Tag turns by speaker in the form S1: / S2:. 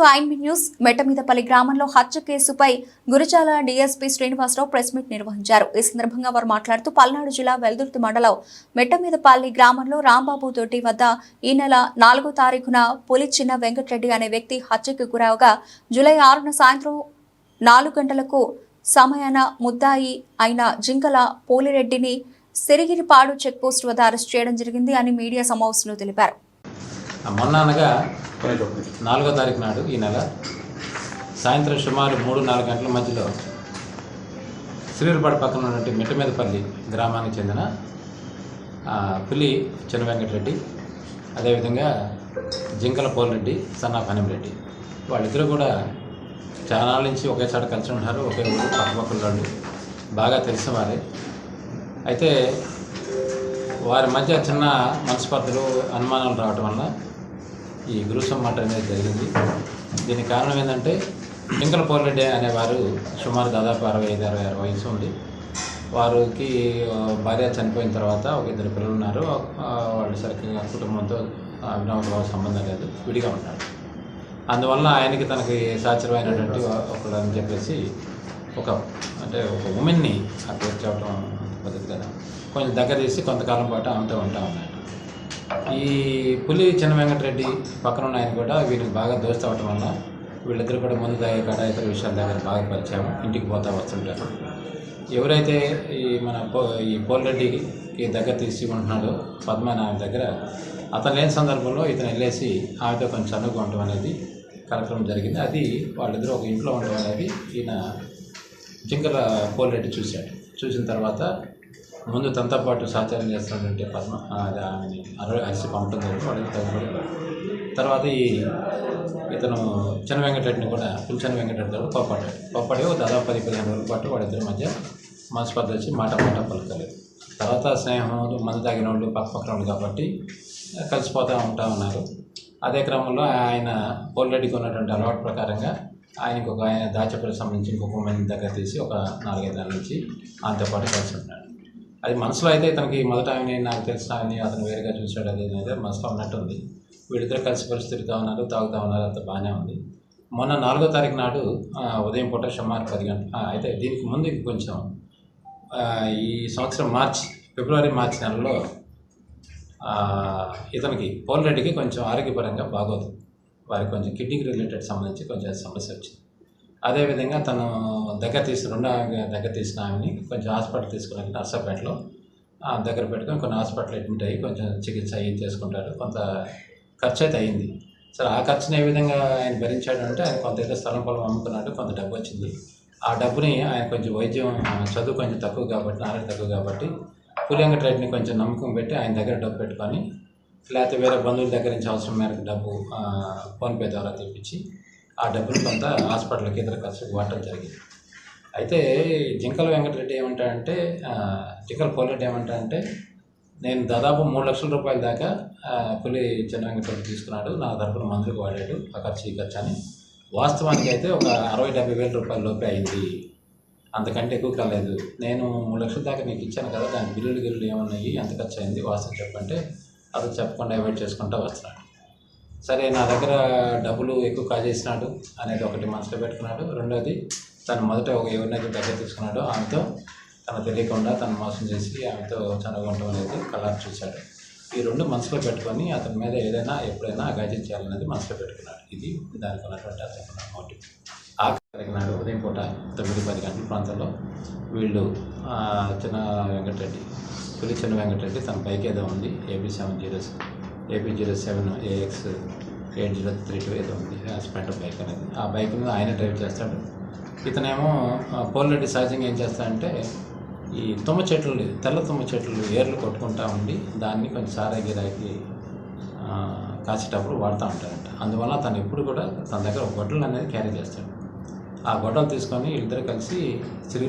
S1: To INB news. మెట్టమీదపల్లి గ్రామంలో హత్య కేసుపై Gurazala DSP Srinivasa Rao press meet నిర్వహించారు. ఈ సందర్భంగా వారు మాట్లాడుతూ పల్నాడు జిల్లా వెల్దుర్తి మండలం మెట్టమీదపల్లి గ్రామంలో రాంబాబు తోటి వద్ద ఈ నెల నాలుగో తారీఖున పులి చిన్న వెంకటరెడ్డి అనే వ్యక్తి హత్యకు గురవగా జూలై ఆరున సాయంత్రం నాలుగు గంటలకు సమయాన ముద్దాయి అయిన జింకల పోలిరెడ్డిని సిరిగిరిపాడు చెక్పోస్ట్ వద్ద అరెస్ట్ చేయడం జరిగింది అని మీడియా సమావేశంలో తెలిపారు.
S2: మొన్న అనగా నాలుగో తారీఖు నాడు ఈ నెల సాయంత్రం సుమారు మూడు నాలుగు గంటల మధ్యలో శ్రీరుపాడు పక్కన ఉన్నటువంటి మిట్టమీదపల్లి గ్రామానికి చెందిన పులి చిన్న వెంకటరెడ్డి అదేవిధంగా జింకల పోలిరెడ్డి సన్నా రెడ్డి వాళ్ళిద్దరూ కూడా చాలా నుంచి ఒకే చోట కలిసి ఉంటారు ఒకే ఊరు పక్కపక్కల బాగా తెలిసిన వారే. అయితే వారి మధ్య చిన్న మనస్పర్ధలు అనుమానాలు రావటం వల్ల ఈ గ్రూసం మాట అనేది జరిగింది. దీనికి కారణం ఏంటంటే జింకల పోర్రెడ్డి అనేవారు సుమారు దాదాపు అరవై ఐదు అరవై ఆరు వయసు ఉంది వారికి భార్య చనిపోయిన తర్వాత ఒక ఇద్దరు పిల్లలు ఉన్నారు. వాళ్ళు సరిగ్గా కుటుంబంతో అభినవ సంబంధం లేదు విడిగా ఉన్నారు అందువల్ల ఆయనకి తనకి సాచరమైనటువంటి ఒకడు అని చెప్పేసి ఒక అంటే ఒక ఉమెన్ని అక్కడ చెప్పడం పద్ధతి కదా. కొంచెం దగ్గర తీసి కొంతకాలం పాటు ఆమెతో ఉంటా ఉన్నాడు ఈ పులి చిన్న వెంకటరెడ్డి పక్కన ఉన్న ఆయన కూడా వీరికి బాగా దోస్తు అవటం వల్ల వీళ్ళిద్దరు కూడా ముందు తాగే కాడ ఇతర విషయాల దగ్గర బాగా పరిచయం ఇంటికి పోతా వస్తుంటారు. ఎవరైతే ఈ మన పో ఈ పోలిరెడ్డికి దగ్గర తీసి ఉంటున్నాడో పద్మ దగ్గర అతను లేని సందర్భంలో ఇతను వెళ్ళేసి ఆమెతో కొంచెం చనువుగా ఉండటం అనేది కార్యక్రమం జరిగింది. అది వాళ్ళిద్దరూ ఒక ఇంట్లో ఉండడం అనేది ఈయన జింకల పోలిరెడ్డి చూశాడు. చూసిన తర్వాత ముందు తనతో పాటు సహచారం చేస్తున్నటువంటి పద్మ అది ఆమెని అరవై అరిసి పంపడం జరిగింది. తర్వాత ఈ ఇతను చిన్న వెంకటరెడ్డిని కూడా పులిచన్న వెంకటరెడ్డి కూడా కోపడ్డాడు కోపడి దాదాపు పది పదిహేను రోజుల పాటు వాళ్ళిద్దరి మధ్య మనస్పర్ధ వచ్చి మాట మాట పలకలేదు. తర్వాత స్నేహం మందు తాగిన వాళ్ళు పక్కపక్కన వాళ్ళు కాబట్టి కలిసిపోతూ ఉంటా ఉన్నారు. అదే క్రమంలో ఆయన పోలిరెడ్డికి ఉన్నటువంటి అలవాటు ప్రకారంగా ఆయనకు ఒక ఆయన దాచపల్లి సంబంధించి ఇంకొక మంది దగ్గర తీసి ఒక నాలుగైదు నెలల నుంచి ఆయనతో పాటు కలిసి ఉంటాడు అది మనసులో అయితే తనకి మొదట ఆయన నాకు తెలిసిన ఆయన అతను వేరుగా చూశాడు అది అయితే అనేది మనసులో ఉన్నట్టుంది. వీళ్ళిద్దరు కలిసి కలిసి తిరుగుతూ ఉన్నారు తాగుతూ ఉన్నారు అంత బాగానే ఉంది. మొన్న నాలుగో తారీఖు నాడు ఉదయం పూట సుమారు పది గంటల అయితే దీనికి ముందు కొంచెం ఈ సంవత్సరం మార్చి ఫిబ్రవరి మార్చి నెలలో ఇతనికి పోలరెడ్డికి కొంచెం ఆరోగ్యపరంగా బాగోదు. వారికి కొంచెం కిడ్నీకి రిలేటెడ్ సంబంధించి కొంచెం సమస్య వచ్చింది. అదేవిధంగా తను దగ్గర తీసి రెండో దగ్గర తీసిన ఆమెని కొంచెం హాస్పిటల్ తీసుకున్నాక నర్సాపేటలో ఆ, దగ్గర పెట్టుకొని కొన్ని హాస్పిటల్ అడ్మిట్ అయ్యి కొంచెం చికిత్స అయ్యి చేసుకుంటారు. కొంత ఖర్చు అయితే అయింది సరే ఆ ఖర్చుని ఏ విధంగా ఆయన భరించాడు అంటే ఆయన కొంత ఏదో స్థలం పొలం అమ్ముకున్నాడు కొంత డబ్బు వచ్చింది. ఆ డబ్బుని ఆయన కొంచెం వైద్యం చదువు కొంచెం తక్కువ కాబట్టి నాలెడ్జ్ తక్కువ కాబట్టి పులింగ ట్రేడ్ని కొంచెం నమ్మకం పెట్టి ఆయన దగ్గర డబ్బు పెట్టుకొని లేకపోతే వేరే బంధువుల దగ్గర నుంచి అవసరం మేరకు డబ్బు ఫోన్పే ద్వారా తెప్పించి ఆ డబ్బుని కొంత హాస్పిటల్కి ఇతర ఖర్చుకు వాడటం జరిగింది. అయితే జింకల వెంకటరెడ్డి ఏమంటాడంటే జింకల పోలరెడ్డి ఏమంటాడంటే నేను దాదాపు మూడు లక్షల రూపాయల దాకా పులి చిన్న తీసుకున్నాడు. నా తరపున మందులకు వాడాడు ఆ ఖర్చు ఈ ఖర్చు అని. వాస్తవానికి అయితే ఒక అరవై డెబ్బై వేల రూపాయల లోపే అయింది. అంతకంటే ఎక్కువ కాలేదు. నేను మూడు లక్షల దాకా నీకు ఇచ్చాను కదా దాని బిల్లులు గిల్లులు ఏమన్నాయి ఎంత ఖర్చు అయింది వాస్తవం చెప్పంటే అది చెప్పకుండా అవాయిడ్ చేసుకుంటూ వస్తున్నాడు. సరే నా దగ్గర డబ్బులు ఎక్కువ కాజేసినాడు అనేది ఒకటి మనసులో పెట్టుకున్నాడు. రెండోది తను మొదట ఒక ఎవరినైతే దగ్గర తీసుకున్నాడో ఆమెతో తను తెలియకుండా తను మోసం చేసి ఆమెతో చనుగొంటం అనేది కళ్ళారు చూశాడు. ఈ రెండు మనసులో పెట్టుకొని అతని మీద ఏదైనా ఎప్పుడైనా అగాధ్యం చేయాలనేది మనసులో పెట్టుకున్నాడు. ఇది దానికి ఉన్నటువంటి అతను మోటివ్. ఆ తారీఖు ఉదయం పూట తొమ్మిది పది గంటల ప్రాంతంలో వీళ్ళు చిన్న వెంకటరెడ్డి పులి చిన్న వెంకటరెడ్డి తన బైక్ ఏదో ఉంది AP seven zero AP zero seven AX eight zero three two ఏదో ఉంది స్పెంటర్ బైక్ అనేది. ఆ బైక్ మీద ఆయన డ్రైవ్ చేస్తాడు. ఇతనేమో ఆ, సహజంగా ఏం చేస్తాడంటే ఈ తుమ్మ చెట్లు తెల్ల తుమ్మ చెట్లు ఏర్లు కొట్టుకుంటా ఉండి దాన్ని కొంచెం సారా గిరాకి కాసేటప్పుడు వాడుతూ ఉంటాడంట. అందువల్ల తను ఎప్పుడు కూడా తన దగ్గర గొడ్డలు అనేది క్యారీ చేస్తాడు. ఆ గొడ్డలు తీసుకొని ఇద్దరు కలిసి